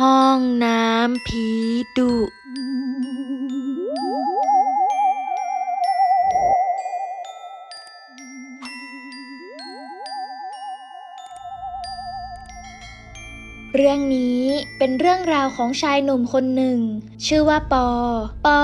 ห้องน้ำผีดุ เรื่องนี้เป็นเรื่องราวของชายหนุ่มคนหนึ่ง ชื่อว่าปอ ปอ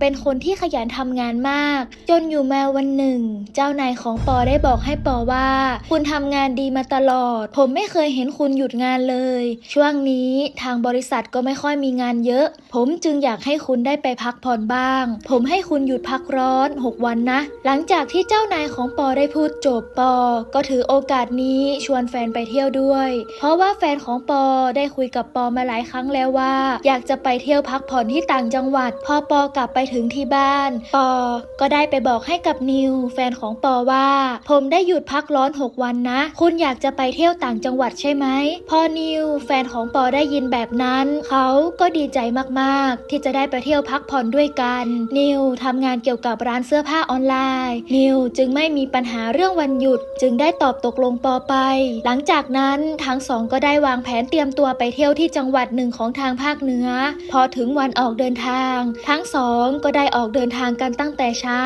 เป็นคนที่ขยันทำงานมาก จนอยู่มาวันหนึ่ง เจ้านายของปอได้บอกให้ปอว่า คุณทำงานดีมาตลอด ผมไม่เคยเห็นคุณหยุดงานเลย ช่วงนี้ทางบริษัทก็ไม่ค่อยมีงานเยอะ ผมจึงอยากให้คุณได้ไปพักผ่อนบ้าง ผมให้คุณหยุดพักร้อน 6 วันนะ หลังจากที่เจ้านายของปอได้พูดจบปอ ก็ถือโอกาสนี้ชวนแฟนไปเที่ยวด้วย เพราะว่าแฟนของปอได้คุยกับปอมาหลายครั้งแล้วว่า อยากจะไปเที่ยวพักผ่อนที่ต่างจังหวัด พอปอกลับไปถึงที่บ้าน ปอก็ได้ไปบอกให้กับนิว แฟนของปอว่า ผมได้หยุดพักร้อน 6 วันนะ คุณอยากจะไปเที่ยวต่างจังหวัดใช่ไหม พอนิว แฟนของปอได้ยินแบบนั้น เขาก็ดีใจมากๆ ที่จะได้ไปเที่ยวพักผ่อนด้วยกัน นิวทำงานเกี่ยวกับร้านเสื้อผ้าออนไลน์ นิวจึงไม่มีปัญหาเรื่องวันหยุด จึงได้ตอบตกลงปอไป หลังจากนั้นทั้งสองก็ได้วางแผนเตรียมตัวไปเที่ยวที่จังหวัดหนึ่งของทางภาคเหนือ พอถึงวันออกเดินทาง ทั้งสองก็ได้ออกเดินทางกันตั้งแต่เช้า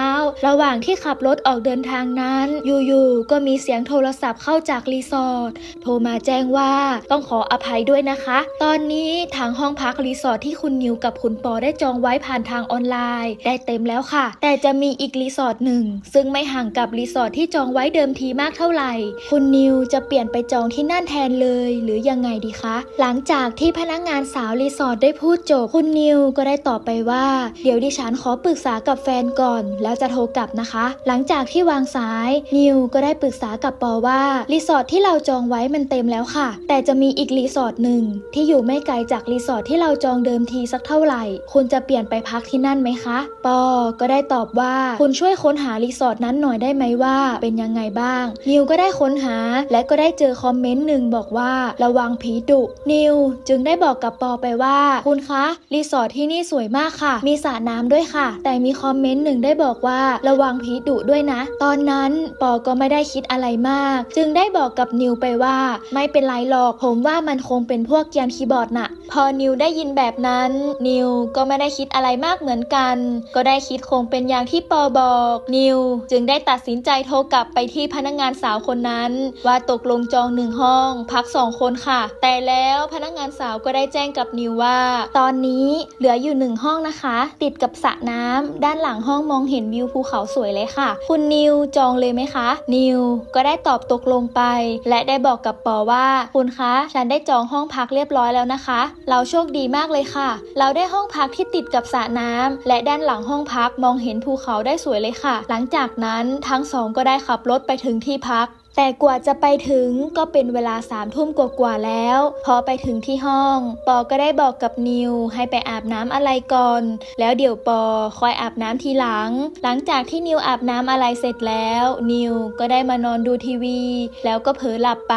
ระหว่างที่ขับรถออกเดินทางนั้น อยู่ๆก็มีเสียงโทรศัพท์เข้าจากรีสอร์ทโทรมาแจ้งว่าต้องขออภัยด้วยนะคะ ตอนนี้ทางห้องพักรีสอร์ทที่คุณนิวกับคุณปอได้จองไว้ผ่านทางออนไลน์ ได้เต็มแล้วค่ะ แต่จะมีอีกรีสอร์ทหนึ่งซึ่งไม่ห่างกับรีสอร์ทที่จองไว้เดิมทีมากเท่าไหร่ คุณนิวจะเปลี่ยนไปจองที่นั่นแทนเลย หรือยังไงดีคะหลังจากที่พนักงานสาวรีสอร์ทได้พูดจบ คุณนิวก็ได้ตอบไปว่า เดี๋ยวดิฉันขอปรึกษากับแฟนก่อน แล้วจะโทรกลับนะคะ หลังจากที่วางสาย นิวก็ได้ปรึกษากับปอว่ารีสอร์ทที่เราจองไว้มันเต็มแล้วค่ะ แต่จะมีอีกรีสอร์ทหนึ่งที่อยู่ไม่ไกลจากรีสอร์ทที่เราจองเดิมทีสักเท่าไหร่ คุณจะเปลี่ยนไปพักที่นั่นไหมคะ ปอ ก็ได้ตอบว่าคุณช่วยค้นหารีสอร์ทนั้นหน่อยได้ไหมว่าเป็นยังไงบ้าง นิวก็ได้ค้นหาและก็ได้เจอคอมเมนต์หนึ่งบอกว่าระวังผีดุนิวจึงได้บอกกับปอไปว่า คุณคะรีสอร์ทที่นี่สวยมากค่ะ มีสระน้ำด้วยค่ะ แต่มีคอมเมนต์หนึ่งได้บอกว่าระวังผีดุด้วยนะ ตอนนั้นปอก็ไม่ได้คิดอะไรมาก จึงได้บอกกับนิวไปว่า ไม่เป็นไรหรอกผมว่ามันคงเป็นพวกเกียนคีย์บอร์ดน่ะ พอนิวได้ยินแบบนั้น นิวก็ไม่ได้คิดอะไรมากเหมือนกัน ก็ได้คิดคงเป็นอย่างที่ปอบอก นิว จึงได้ตัดสินใจโทรกลับไปที่พนักงานสาวคนนั้น ว่าตกลงจองหนึ่งห้อง พักสองคนค่ะ แต่แล้วพนักงานสาวก็ได้แจ้งกับนิวว่า ตอนนี้เหลืออยู่หนึ่งห้องนะคะ ติดกับสระน้ำด้านหลังห้องมองเห็นวิวภูเขาสวยเลยค่ะ คุณนิวจองเลยไหมคะ นิวก็ได้ตอบตกลงไป และได้บอกกับปอว่าคุณคะ ฉันได้จองห้องพักเรียบร้อยแล้วนะคะ เราโชคดีมากเลยค่ะ เราได้ห้องพักที่ติดกับสระน้ำและด้านหลังห้องพักมองเห็นภูเขาได้สวยเลยค่ะ หลังจากนั้นทั้งสองก็ได้ขับรถไปถึงที่พัก แต่กว่าจะไปถึงก็เป็นเวลาสามทุ่มกว่าๆแล้ว พอไปถึงที่ห้อง ปอก็ได้บอกกับนิวให้ไปอาบน้ำอะไรก่อน แล้วเดี๋ยวปอคอยอาบน้ำทีหลัง หลังจากที่นิวอาบน้ำอะไรเสร็จแล้ว นิวก็ได้มานอนดูทีวี แล้วก็เผลอหลับไป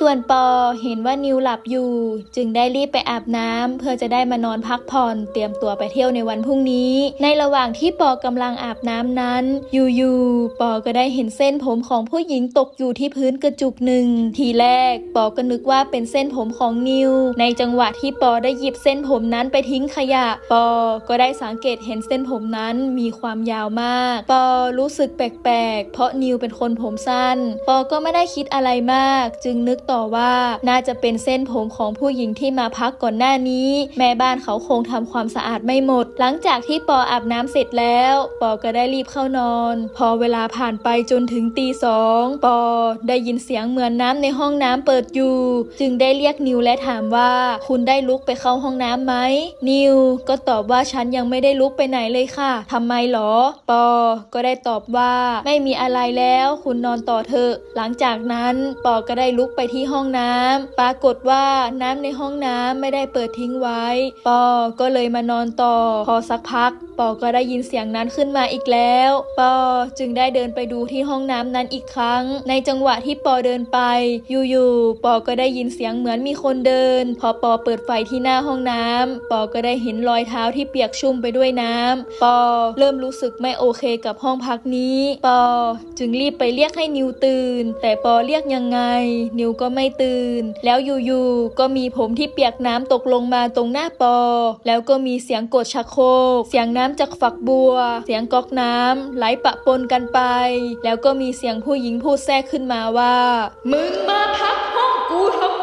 ส่วนปอเห็นว่านิวหลับอยู่ จึงได้รีบไปอาบน้ำเพื่อจะได้มานอนพักผ่อนเตรียมตัวไปเที่ยวในวันพรุ่งนี้ ในระหว่างที่ปอกำลังอาบน้ำนั้น อยู่ๆปอก็ได้เห็นเส้นผมของผู้หญิงตกอยู่ที่พื้นกระจุกหนึ่ง ทีแรกปอก็นึกว่าเป็นเส้นผมของนิว ในจังหวะที่ปอได้หยิบเส้นผมนั้นไปทิ้งขยะ ปอก็ได้สังเกตเห็นเส้นผมนั้นมีความยาวมาก ปอรู้สึกแปลกๆ เพราะนิวเป็นคนผมสั้น ปอก็ไม่ได้คิดอะไรมาก จึงนึกต่อว่าน่าจะเป็นเส้นผมของผู้หญิงที่มาพักก่อนหน้านี้ แม่บ้านเขาคงทำความสะอาดไม่หมด หลังจากที่ปออาบน้ำเสร็จแล้ว ปอก็ได้รีบเข้านอน พอเวลาผ่านไปจนถึงตีสองปอได้ยินเสียงเหมือนน้ำในห้องน้ำเปิดอยู่ จึงได้เรียกนิวและถามว่า คุณได้ลุกไปเข้าห้องน้ำไหม นิวก็ตอบว่าฉันยังไม่ได้ลุกไปไหนเลยค่ะทำไมหรอ ปอ ก็ได้ตอบว่า ไม่มีอะไรแล้ว คุณนอนต่อเถอะ หลังจากนั้นปอก็ได้ลุกไปที่ห้องน้ำปรากฏว่าน้ำในห้องน้ำไม่ได้เปิดทิ้งไว้ ปอ ก็เลยมานอนต่อ พอสักพัก ปอก็ได้ยินเสียงนั้นขึ้นมาอีกแล้ว ปอจึงได้เดินไปดูที่ห้องน้ำนั้นอีกครั้ง ในจังจังหวะที่ปอเดินไป อยู่ๆปอก็ได้ยินเสียงเหมือนมีคนเดิน พอปอเปิดไฟที่หน้าห้องน้ำปอก็ได้เห็นรอยเท้าที่เปียกชุ่มไปด้วยน้ำปอเริ่มรู้สึกไม่โอเคกับห้องพักนี้ ปอจึงรีบไปเรียกให้นิวตื่น แต่ปอเรียกยังไง นิวก็ไม่ตื่น แล้วอยู่ๆก็มีผมที่เปียกน้ำตกลงมาตรงหน้าปอ แล้วก็มีเสียงกดชักโครกเสียงน้ำจากฝักบัว เสียงก๊อกน้ำไหลปะปนกันไป แล้วก็มีเสียงผู้หญิงพูดแทรกขึ้นมาว่า มึงมาพักห้องกูทำ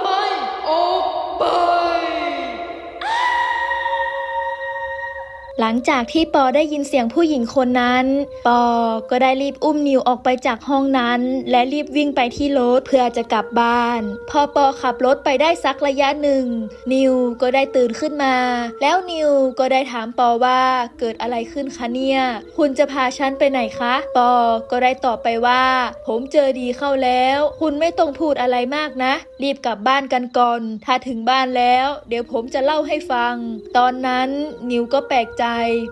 หลังจากที่ปอได้ยินเสียงผู้หญิงคนนั้น ปอก็ได้รีบอุ้มนิวออกไปจากห้องนั้น และรีบวิ่งไปที่รถเพื่อจะกลับบ้าน พอปอขับรถไปได้สักระยะหนึ่ง นิวก็ได้ตื่นขึ้นมา แล้วนิวก็ได้ถามปอว่าเกิดอะไรขึ้นคะเนี่ย คุณจะพาฉันไปไหนคะ ปอก็ได้ตอบไปว่า ผมเจอดีเข้าแล้ว คุณไม่ต้องพูดอะไรมากนะ รีบกลับบ้านกันก่อน ถ้าถึงบ้านแล้ว เดี๋ยวผมจะเล่าให้ฟัง ตอนนั้นนิวก็แปลกใจ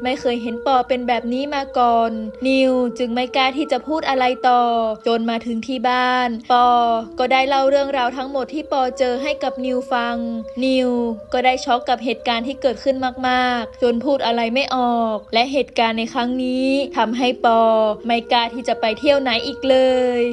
ไม่เคยเห็นปอเป็นแบบนี้มาก่อน นิวจึงไม่กล้าที่จะพูดอะไรต่อ จนมาถึงที่บ้าน ปอก็ได้เล่าเรื่องราวทั้งหมดที่ปอเจอให้กับนิวฟัง นิวก็ได้ช็อกกับเหตุการณ์ที่เกิดขึ้นมากๆ จนพูดอะไรไม่ออก และเหตุการณ์ในครั้งนี้ทำให้ปอไม่กล้าที่จะไปเที่ยวไหนอีกเลย